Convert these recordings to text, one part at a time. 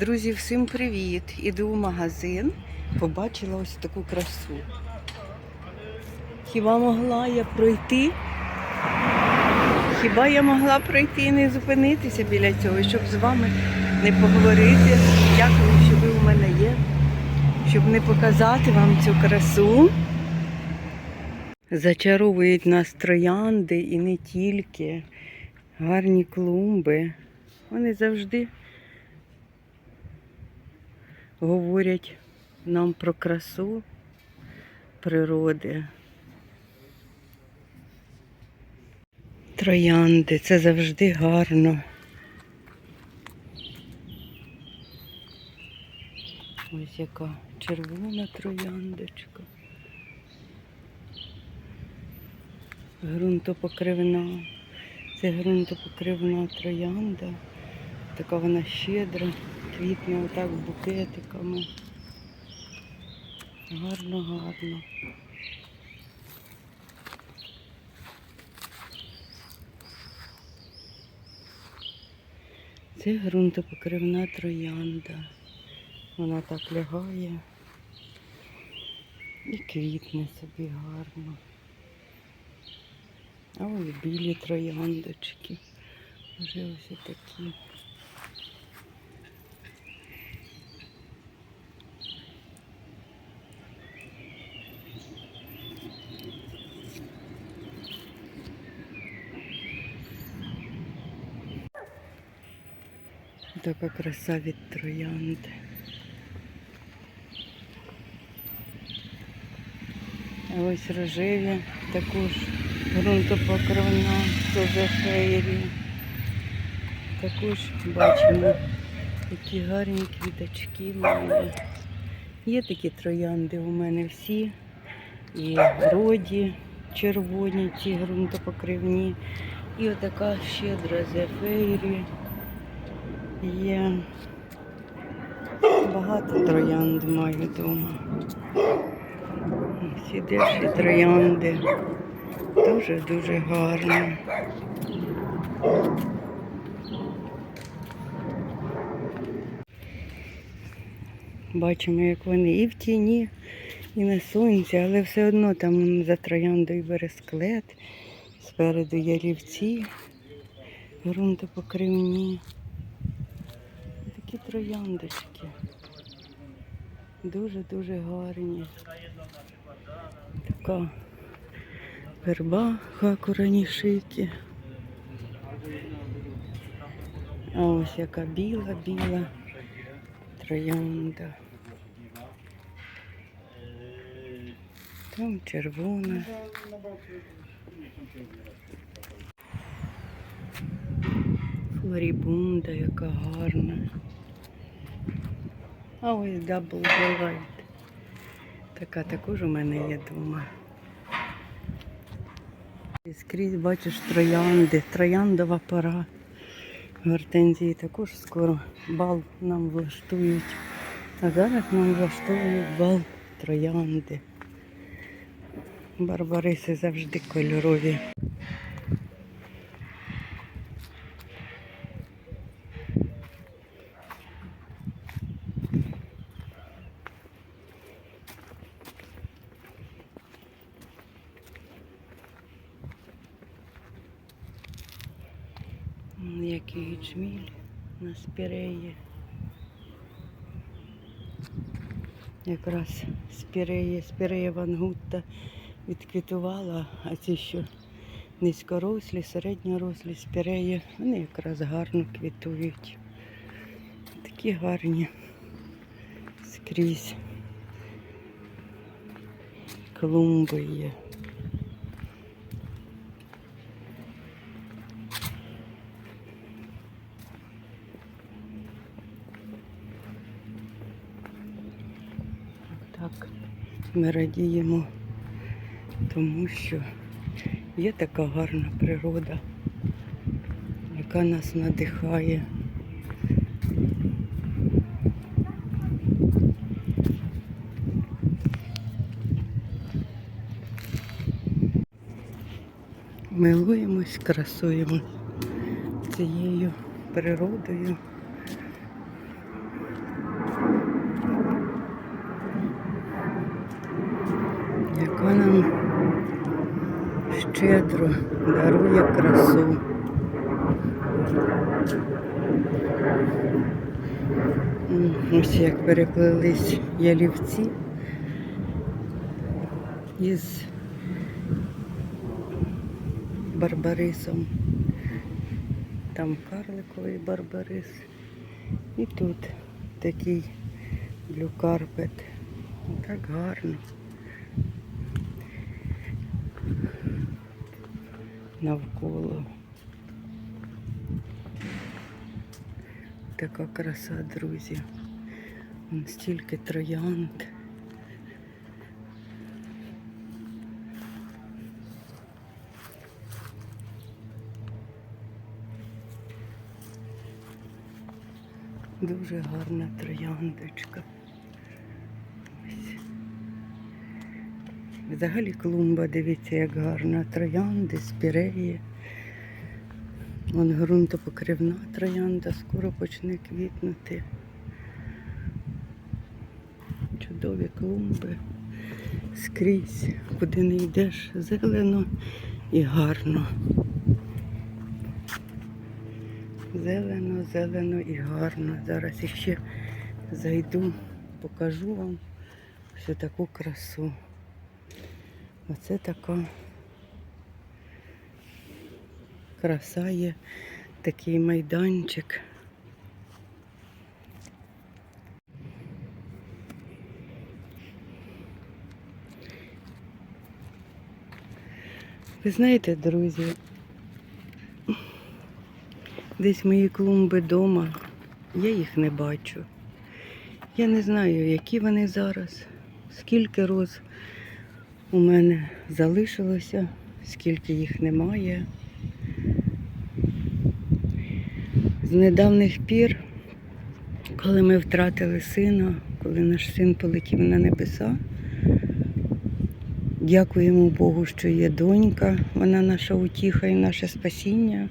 Друзі, всім привіт! Іду в магазин, побачила ось таку красу. Хіба могла я пройти? Хіба я могла пройти і не зупинитися біля цього, щоб з вами не поговорити? Дякую, що ви у мене є, щоб не показати вам цю красу. Зачаровують нас троянди і не тільки. Гарні клумби. Вони завжди говорять нам про красу природи. Троянди, це завжди гарно. Ось яка червона трояндочка. Грунтопокривна. Це грунтопокривна троянда. Така вона щедра, квітне отак букетиками. Гарно, гарно. Це ґрунтопокривна троянда. Вона так лягає і квітне собі гарно. А ось білі трояндочки. Вже ось такі. Така краса від троянди. А ось рожеві також ґрунтопокривна, це фейрі. Також бачимо такі гарні квіточки мої. Є такі троянди у мене всі. І роді червоні, ті ґрунтопокривні. І отака щедра зефейрі. Є багато троянд маю вдома. Всі деші троянди. Дуже-дуже гарно. Бачимо, як вони і в тіні, і на сонці, але все одно там за трояндою бересклет, спереду ялівці, ґрунтопокривні. Трояндочки. Дуже-дуже гарні. Така верба хакуранішики. А ось яка біла-біла троянда. Там червона. Флорібунда, яка гарна. А ось Double Delight. Така також у мене є вдома. І Скрізь бачиш троянди, трояндова пора. Гортензії також скоро бал нам влаштують. А зараз нам влаштовують бал троянди. Барбариси завжди кольорові. М, Який джміль на спіреї. Якраз спірея, спірея вангутта відквітувала, а ці що низькорослі, середньорослі спіреї, вони якраз гарно квітують. Такі гарні скрізь. Клумби є. Так, ми радіємо, тому що є така гарна природа, яка нас надихає. Милуємось, красуємо цією природою. Щедро дарує красу. Ось як переплелись ялівці із барбарисом. Там карликовий барбарис. І тут такий блюкарпет. Так гарно. Навколо. Така краса, друзі. Вон стільки троянд. Дуже гарна трояндочка. Взагалі клумба, дивіться, як гарна. Троянди, спіреї. Вон ґрунтопокривна троянда скоро почне квітнути. Чудові клумби. Скрізь, куди не йдеш, зелено і гарно. Зелено, зелено і гарно. Зараз іще зайду, покажу вам всю таку красу. Оце така краса є, такий майданчик. Ви знаєте, друзі, десь мої клумби вдома, я їх не бачу. Я не знаю, які вони зараз, скільки роз у мене залишилося, скільки їх немає. З недавніх пір, коли ми втратили сина, коли наш син полетів на небеса, дякуємо Богу, що є донька, вона наша утіха і наше спасіння.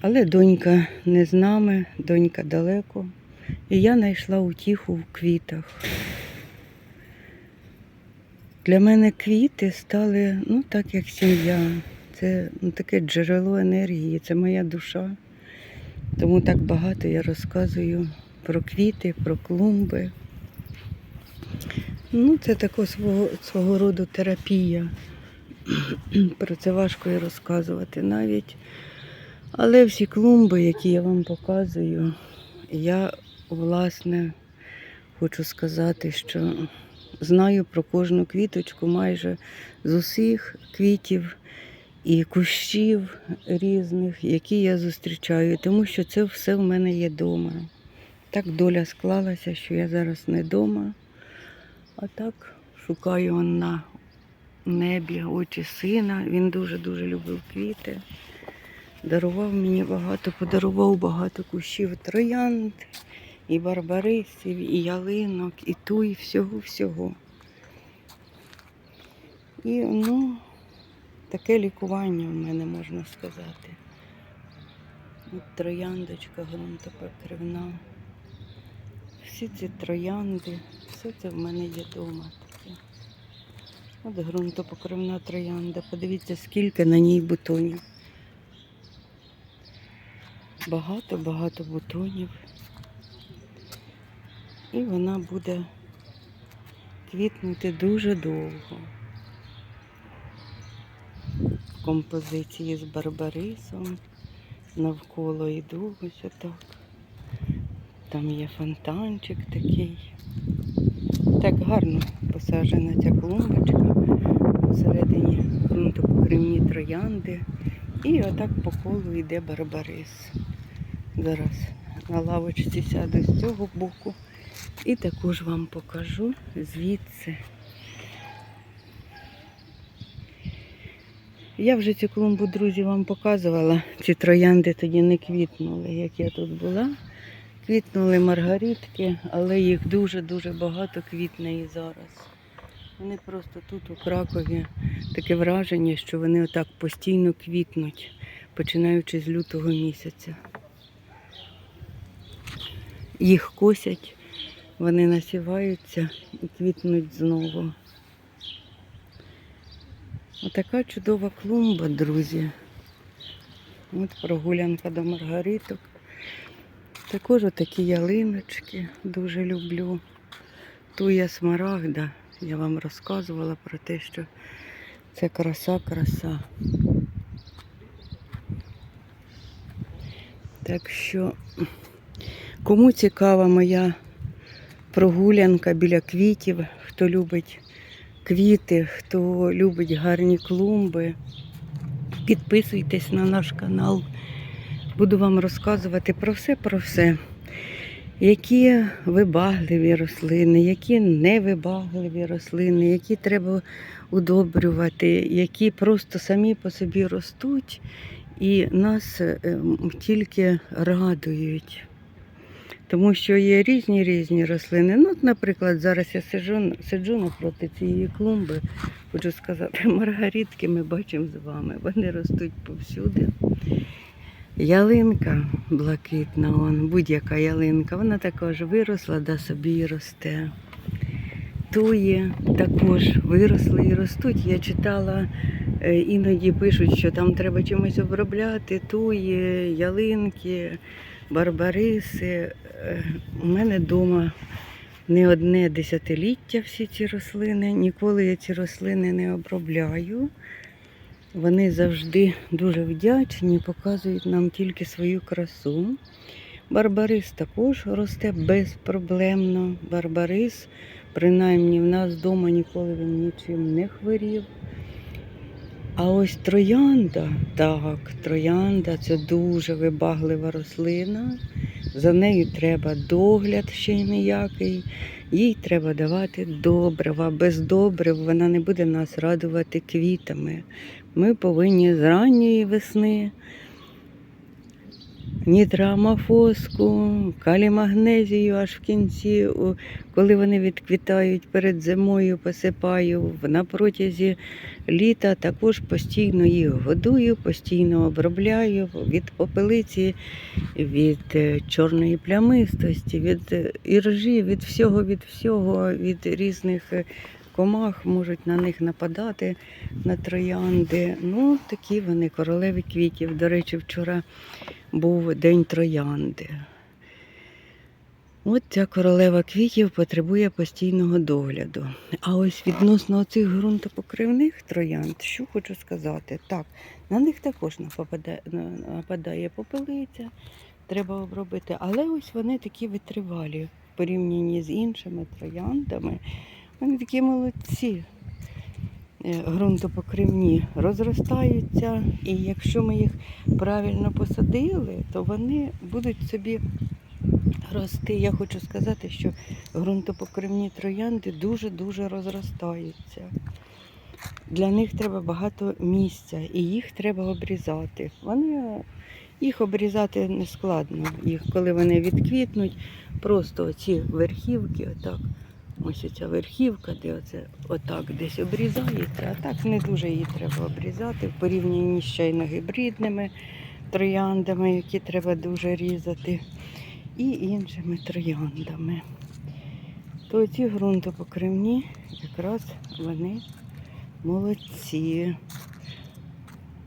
Але донька не з нами, донька далеко. І я знайшла утіху в квітах. Для мене квіти стали, ну, так як сім'я. Це ну, таке джерело енергії, це моя душа. Тому так багато я розказую про квіти, про клумби. Ну, це також свого, свого роду терапія. Про це важко і розказувати навіть. Але всі клумби, які я вам показую, я, власне, хочу сказати, що знаю про кожну квіточку майже з усіх квітів і кущів різних, які я зустрічаю, тому що це все в мене є вдома. Так доля склалася, що я зараз не вдома, а так шукаю на небі очі сина. Він дуже-дуже любив квіти. Дарував мені багато, подарував багато кущів троянд, і барбарисів, і ялинок, і туй, всього-всього. І ну, таке лікування в мене можна сказати. От трояндочка ґрунтопокривна. Всі ці троянди, все це в мене є вдома таке. От ґрунтопокривна троянда. Подивіться, скільки на ній бутонів. Багато-багато бутонів. І вона буде квітнути дуже довго. В композиції з барбарисом. Навколо йду ось отак. Там є фонтанчик такий. Так гарно посаджена ця клумбочка. Всередині ґрунтопокривні троянди. І отак по колу йде барбарис. Зараз на лавочці сяду з цього боку. І також вам покажу звідси. Я вже цю клумбу, друзі, вам показувала. Ці троянди тоді не квітнули, як я тут була. Квітнули маргаритки, але їх дуже-дуже багато квітне і зараз. Вони просто тут, у Кракові, таке враження, що вони отак постійно квітнуть, починаючи з лютого місяця. Їх косять, вони насіваються і квітнуть знову. Отака чудова клумба, друзі. От прогулянка до Маргариток. Також такі ялиночки дуже люблю. Туя смарагда. Я вам розказувала про те, що це краса, краса. Так що, кому цікава моя прогулянка біля квітів, хто любить квіти, хто любить гарні клумби, підписуйтесь на наш канал. Буду вам розказувати про все, про все. Які вибагливі рослини, які невибагливі рослини, які треба удобрювати, які просто самі по собі ростуть і нас е, тільки радують. Тому що є різні різні рослини. Ну, от, наприклад, зараз я сиджу, сиджу напроти цієї клумби. Хочу сказати, маргаритки ми бачимо з вами. Вони ростуть повсюди. Ялинка блакитна, будь-яка ялинка, вона також виросла, да собі і росте. Туї також виросли і ростуть. Я читала, е, іноді пишуть, що там треба чимось обробляти, туї, ялинки, барбариси. Е, У мене вдома не одне десятиліття всі ці рослини. Ніколи я ці рослини не обробляю. Вони завжди дуже вдячні, показують нам тільки свою красу. Барбарис також росте безпроблемно. Барбарис, принаймні, в нас вдома ніколи він нічим не хворів. А ось троянда, так, троянда це дуже вибаглива рослина. За нею треба догляд ще й ніякий. Їй треба давати добрива. Без добрив вона не буде нас радувати квітами. Ми повинні з ранньої весни нітрамофоску, калімагнезію аж в кінці, коли вони відквітають перед зимою, посипаю. На протязі літа також постійно їх годую, постійно обробляю від попелиці, від е, чорної плямистості, від е, іржі, від всього, від всього, від різних е, комах можуть на них нападати на троянди. Ну, такі вони королеві квітів. До речі, вчора був день троянди. От ця королева квітів потребує постійного догляду. А ось відносно цих ґрунтопокривних троянд, що хочу сказати, так, на них також нападає, нападає попелиця, треба обробити, але ось вони такі витривалі в порівнянні з іншими трояндами. Вони такі молодці. Е, ґрунтопокривні розростаються, і якщо ми їх правильно посадили, то вони будуть собі рости. Я хочу сказати, що ґрунтопокривні троянди дуже-дуже розростаються. Для них треба багато місця і їх треба обрізати. Вони їх обрізати не складно. Їх, коли вони відквітнуть, просто ці верхівки, отак, ось ця верхівка, де оце отак десь обрізається, а так не дуже її треба обрізати в порівнянні з чайно-гібридними трояндами, які треба дуже різати, і іншими трояндами. То ці ґрунтопокривні якраз вони молодці.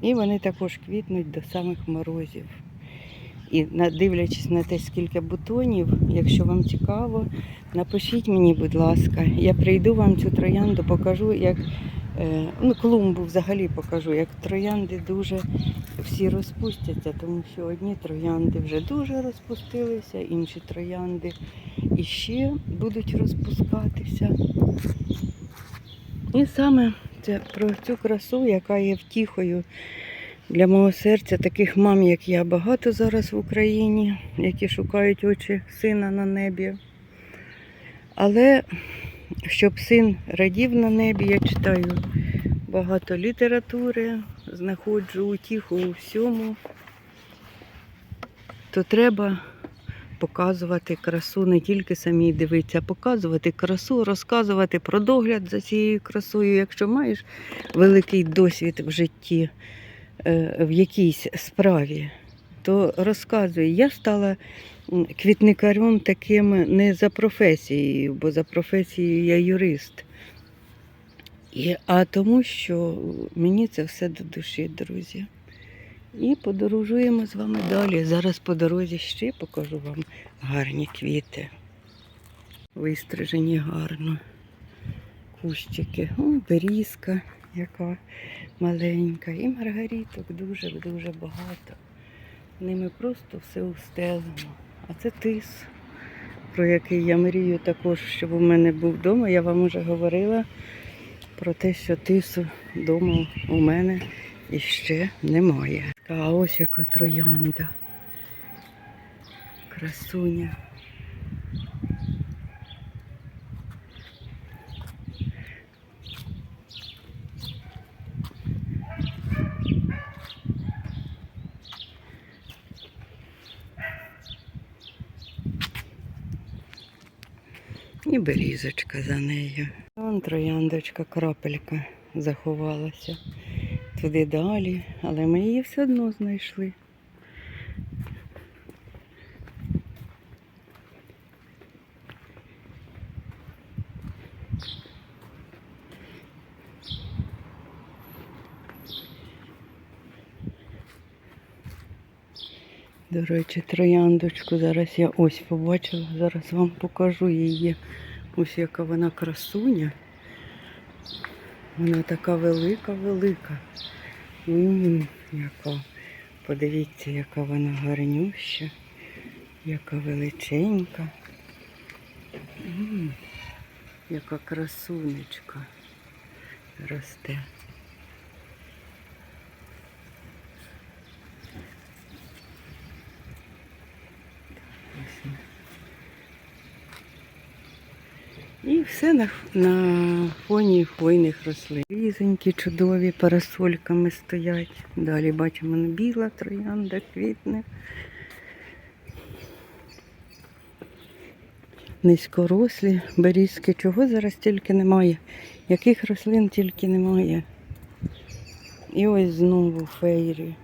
І вони також квітнуть до самих морозів. І дивлячись на те, скільки бутонів, якщо вам цікаво, напишіть мені, будь ласка. Я прийду вам цю троянду, покажу, як е, ну, клумбу взагалі покажу, як троянди дуже всі розпустяться, тому що одні троянди вже дуже розпустилися, інші троянди іще будуть розпускатися. І саме це про цю красу, яка є втіхою для мого серця, таких мам, як я, багато зараз в Україні, які шукають очі сина на небі. Але щоб син радів на небі, я читаю багато літератури, знаходжу утіху у всьому, то треба показувати красу, не тільки самій дивитися, а показувати красу, розказувати про догляд за цією красою. Якщо маєш великий досвід в житті, е, в якійсь справі, то розказуй. Я стала квітникарем таким не за професією, бо за професією я юрист. І, а тому, що мені це все до душі, друзі. І подорожуємо з вами далі. Зараз по дорозі ще покажу вам гарні квіти. Вистрижені гарно. Кущики. О, берізка, яка маленька. І маргаріток дуже-дуже багато. Ними просто все устелено. А це тис, про який я мрію також, щоб у мене був вдома. Я вам вже говорила про те, що тису вдома у мене іще немає. А ось яка троянда. Красуня. І берізочка за нею. Вон трояндочка, крапелька заховалася туди далі, але ми її все одно знайшли. До речі, трояндочку зараз я ось побачила, зараз вам покажу її. Ось яка вона красуня. Вона така велика-велика. М, Яка. Подивіться, яка вона гарнюща, яка величенька. М, Яка красунечка росте. І все на, на фоні хвойних рослин. Різенькі, чудові парасольками стоять. Далі бачимо біла троянда, квітне. Низькорослі, берізки, чого зараз тільки немає. Яких рослин тільки немає. І ось знову фейрі.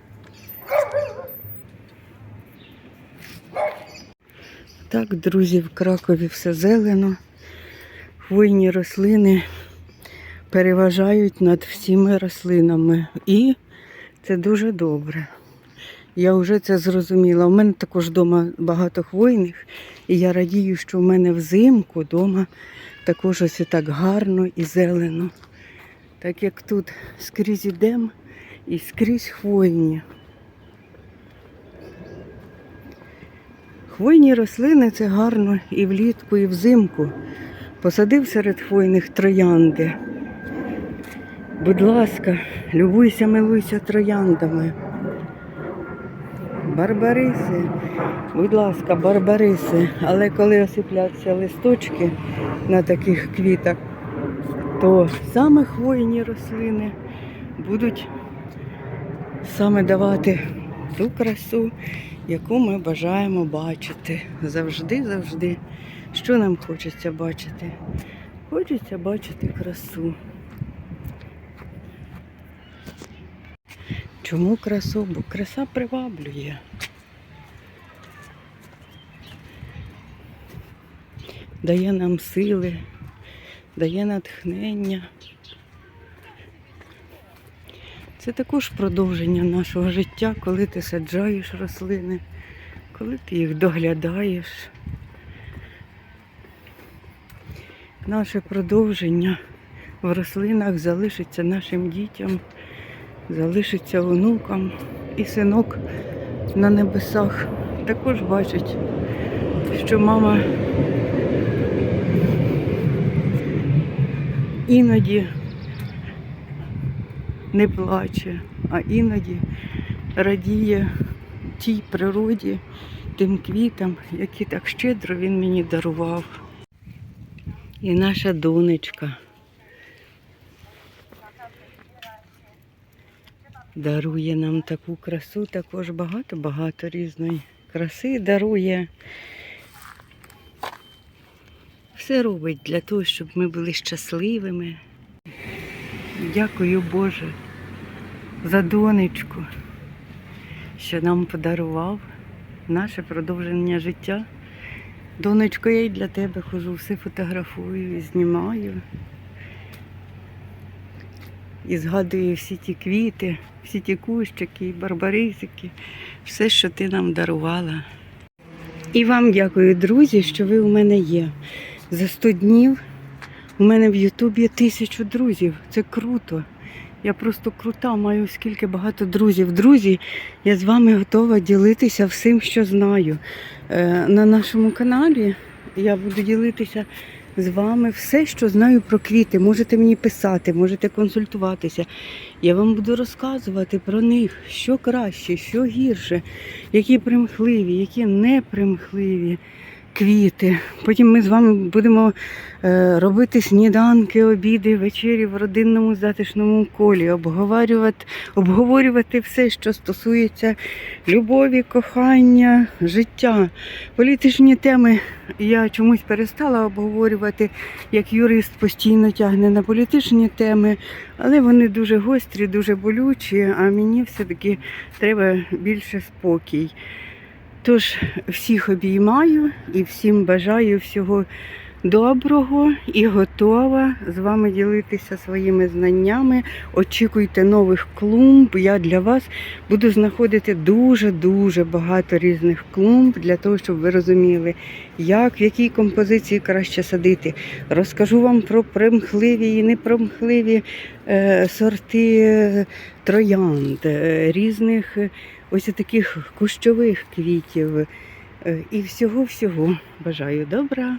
Так, друзі, в Кракові все зелено. Хвойні рослини переважають над всіми рослинами. І це дуже добре. Я вже це зрозуміла. У мене також вдома багато хвойних, і я радію, що в мене взимку вдома також ось і так гарно і зелено. Так як тут скрізь ідемо і скрізь хвойні. Хвойні рослини це гарно і влітку, і взимку. Посадив серед хвойних троянди. Будь ласка, любуйся, милуйся трояндами. Барбариси, будь ласка, барбариси. Але коли осипляться листочки на таких квітах, то саме хвойні рослини будуть саме давати ту красу, яку ми бажаємо бачити. Завжди, завжди. Що нам хочеться бачити? Хочеться бачити красу. Чому красу? Бо краса приваблює. Дає нам сили, дає натхнення. Це також продовження нашого життя, коли ти саджаєш рослини, коли ти їх доглядаєш. Наше продовження в рослинах залишиться нашим дітям, залишиться онукам. І синок на небесах також бачить, що мама іноді не плаче, а іноді радіє тій природі, тим квітам, які так щедро він мені дарував. І наша донечка дарує нам таку красу, також багато-багато різної краси дарує. Все робить для того, щоб ми були щасливими. Дякую Боже за донечку, що нам подарував наше продовження життя. Донечко, я й для тебе хожу, все фотографую, і знімаю. і згадую всі ті квіти, всі ті кущики, і барбарисики, все, що ти нам дарувала. І вам дякую, друзі, що ви у мене є. За 100 днів у мене в Ютубі тисячу друзів. Це круто. Я просто крута, маю скільки багато друзів. Друзі, я з вами готова ділитися всім, що знаю. Е, На нашому каналі я буду ділитися з вами все, що знаю про квіти. Можете мені писати, можете консультуватися. Я вам буду розказувати про них, що краще, що гірше, які примхливі, які непримхливі квіти. Потім ми з вами будемо е, робити сніданки, обіди, вечері в родинному затишному колі, обговорювати, обговорювати все, що стосується любові, кохання, життя. Політичні теми я чомусь перестала обговорювати, як юрист постійно тягне на політичні теми, але вони дуже гострі, дуже болючі, а мені все-таки треба більше спокій. Тож всіх обіймаю і всім бажаю всього доброго і готова з вами ділитися своїми знаннями. Очікуйте нових клумб. Я для вас буду знаходити дуже-дуже багато різних клумб для того, щоб ви розуміли, як в якій композиції краще садити. Розкажу вам про примхливі і непримхливі е, сорти е, троянд, е, різних ось таких кущових квітів. Е, І всього-всього бажаю добра.